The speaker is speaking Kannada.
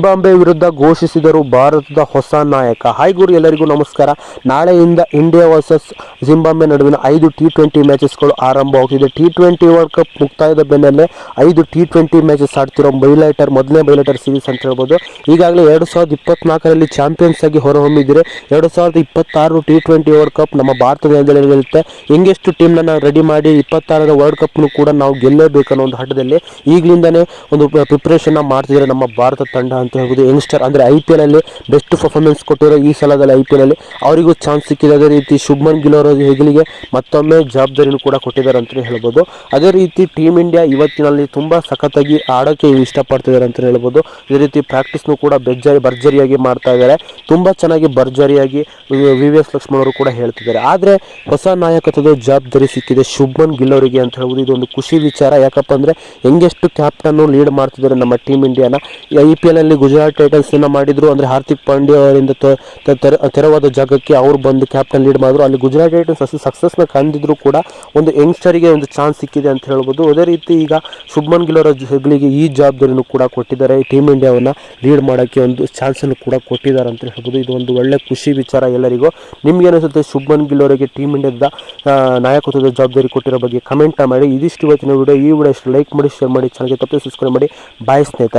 ಜಿಂಬಾಬ್ವೆ ವಿರುದ್ಧ ಘೋಷಿಸಿದರು ಭಾರತದ ಹೊಸ ನಾಯಕ. ಹಾಯ್ ಗುರು ಎಲ್ಲರಿಗೂ ನಮಸ್ಕಾರ. ನಾಳೆಯಿಂದ ಇಂಡಿಯಾ ವರ್ಸಸ್ ಜಿಂಬಾಂಬೆ ನಡುವಿನ ಐದು ಟಿ ಟ್ವೆಂಟಿ ಮ್ಯಾಚಸ್ಗಳು ಆರಂಭವಾಗುತ್ತಿದೆ. ಟಿ ಟ್ವೆಂಟಿ ವರ್ಲ್ಡ್ ಕಪ್ ಮುಕ್ತಾಯದ ಬೆನ್ನಲ್ಲೇ ಐದು ಟಿ ಟ್ವೆಂಟಿ ಮ್ಯಾಚಸ್ ಆಡ್ತಿರೋ ಬೈಲೈಟರ್, ಮೊದಲನೇ ಬೈಲೈಟರ್ ಸೀರೀಸ್ ಅಂತ ಹೇಳ್ಬೋದು. ಈಗಾಗಲೇ ಎರಡು ಸಾವಿರದ ಇಪ್ಪತ್ನಾಲ್ಕರಲ್ಲಿ ಚಾಂಪಿಯನ್ಸ್ ಆಗಿ ಹೊರಹೊಮ್ಮಿದರೆ ಎರಡು ಸಾವಿರದ ಇಪ್ಪತ್ತಾರು ಟಿ ಟ್ವೆಂಟಿ ವರ್ಲ್ಡ್ ಕಪ್ ನಮ್ಮ ಭಾರತದ ಇರುತ್ತೆ. ಹೆಂಗೆಷ್ಟು ಟೀಮ್ನ ನಾವು ರೆಡಿ ಮಾಡಿ ಇಪ್ಪತ್ತಾರರ ವರ್ಲ್ಡ್ ಕಪ್ನು ಕೂಡ ನಾವು ಗೆಲ್ಲಲೇಬೇಕು ಅನ್ನೋ ಒಂದು ಹಠದಲ್ಲಿ ಈಗಲಿಂದನೇ ಒಂದು ಪ್ರಿಪ್ರೇಷನ್ನ ಮಾಡ್ತಿದ್ದಾರೆ ನಮ್ಮ ಭಾರತ ತಂಡ ಅಂತ. ಹೇಳ್ಬೋದು. ಯಂಗ್ಸ್ಟರ್ ಅಂದರೆ ಐ ಪಿ ಎಲ್ ಅಲ್ಲಿ ಬೆಸ್ಟ್ ಪರ್ಫಾರ್ಮೆನ್ಸ್ ಕೊಟ್ಟಿರೋ ಈ ಸಲದಲ್ಲಿ ಐ ಪಿ ಎಲ್ ಅಲ್ಲಿ ಅವರಿಗೂ ಚಾನ್ಸ್ ಸಿಕ್ಕಿದೆ. ಅದೇ ರೀತಿ ಶುಭ್ಮನ್ ಗಿಲ್ ಅವರ ಹೆಗಲಿಗೆ ಮತ್ತೊಮ್ಮೆ ಜವಾಬ್ದಾರಿಯನ್ನು ಕೂಡ ಕೊಟ್ಟಿದ್ದಾರೆ ಅಂತಲೇ ಹೇಳ್ಬೋದು. ಅದೇ ರೀತಿ ಟೀಮ್ ಇಂಡಿಯಾ ಇವತ್ತಿನಲ್ಲಿ ತುಂಬ ಸಖತ್ತಾಗಿ ಆಡೋಕ್ಕೆ ಇಷ್ಟಪಡ್ತಿದ್ದಾರೆ ಅಂತಲೇ ಹೇಳ್ಬೋದು. ಇದೇ ರೀತಿ ಪ್ರಾಕ್ಟೀಸ್ನು ಕೂಡ ಬೆಜ್ಜರಿ, ಭರ್ಜರಿಯಾಗಿ ಮಾಡ್ತಾ ಇದ್ದಾರೆ. ತುಂಬ ಚೆನ್ನಾಗಿ ಭರ್ಜರಿಯಾಗಿ ವಿ ವಿ ಎಸ್ ಲಕ್ಷ್ಮಣ್ ಅವರು ಕೂಡ ಹೇಳ್ತಿದ್ದಾರೆ. ಆದರೆ ಹೊಸ ನಾಯಕತ್ವದ ಜವಾಬ್ದಾರಿ ಸಿಕ್ಕಿದೆ ಶುಭ್ಮನ್ ಗಿಲ್ ಅವರಿಗೆ ಅಂತ ಹೇಳ್ಬೋದು. ಇದೊಂದು ಖುಷಿ ವಿಚಾರ. ಯಾಕಪ್ಪ ಅಂದರೆ ಹೆಂಗೆಷ್ಟು ಕ್ಯಾಪ್ಟನ್ನು ಲೀಡ್ ಮಾಡ್ತಿದ್ದಾರೆ ನಮ್ಮ ಟೀಮ್ ಇಂಡಿಯಾನ ಐ ಪಿ ಎಲ್ ಅಲ್ಲಿ ಗುಜರಾತ್ ಟೈಟನ್ಸ್ನ ಮಾಡಿದ್ರು. ಅಂದರೆ ಹಾರ್ದಿಕ್ ಪಾಂಡ್ಯ ಅವರಿಂದ ತೆರವಾದ ಜಾಗಕ್ಕೆ ಅವರು ಬಂದು ಕ್ಯಾಪ್ಟನ್ ಲೀಡ್ ಮಾಡಿದ್ರು. ಅಲ್ಲಿ ಗುಜರಾತ್ ಟೈಟನ್ಸ್ ಅಷ್ಟು ಸಕ್ಸಸ್ನ ಕಂಡಿದ್ರು ಕೂಡ ಒಂದು ಯಂಗ್ಸ್ಟರಿಗೆ ಒಂದು ಚಾನ್ಸ್ ಸಿಕ್ಕಿದೆ ಅಂತ ಹೇಳ್ಬೋದು. ಅದೇ ರೀತಿ ಈಗ ಶುಭ್ಮನ್ ಗಿಲ್ ಅವರ ಈ ಜವಾಬ್ದಾರಿನೂ ಕೂಡ ಕೊಟ್ಟಿದ್ದಾರೆ. ಟೀಮ್ ಇಂಡಿಯಾವನ್ನ ಲೀಡ್ ಮಾಡೋಕ್ಕೆ ಒಂದು ಚಾನ್ಸನ್ನು ಕೂಡ ಕೊಟ್ಟಿದ್ದಾರೆ ಅಂತ ಹೇಳ್ಬೋದು. ಇದು ಒಂದು ಒಳ್ಳೆ ಖುಷಿ ವಿಚಾರ ಎಲ್ಲರಿಗೂ. ನಿಮ್ಗೆ ಅನಿಸುತ್ತೆ ಶುಭ್ಮನ್ ಗಿಲ್ ಅವರಿಗೆ ಟೀಮ್ ಇಂಡಿಯಾದ ನಾಯಕತ್ವದ ಜವಾಬ್ದಾರಿ ಕೊಟ್ಟಿರೋ ಬಗ್ಗೆ? ಕಮೆಂಟ್ ಮಾಡಿ. ಇದಿಷ್ಟು ಇವತ್ತಿನ ವಿಡಿಯೋ ಈ ವಿಡಿಯೋ ಇಷ್ಟು ಲೈಕ್ ಮಾಡಿ ಶೇರ್ ಮಾಡಿ. ಚೆನ್ನಾಗಿ ತಪ್ಪದೆ ಮಾಡಿ. ಬಾಯ್ ಸ್ನೇಹಿತರೆ.